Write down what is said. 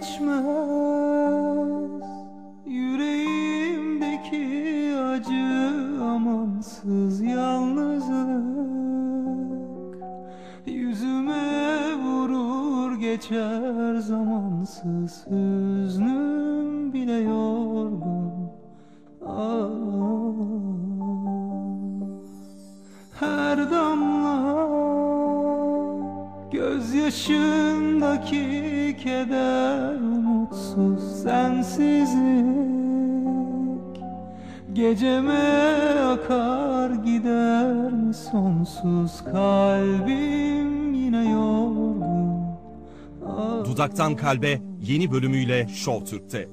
geçmez. Yüreğimdeki acı amansız yalnızlık. Yüzüme vurur geçer zamansız hüznüm bile yorgun Gözyaşındaki keder umutsuz sensizlik Geceme akar gider mi sonsuz kalbim yine yorgun Ah. Dudaktan Kalbe yeni bölümüyle Show Türk'te.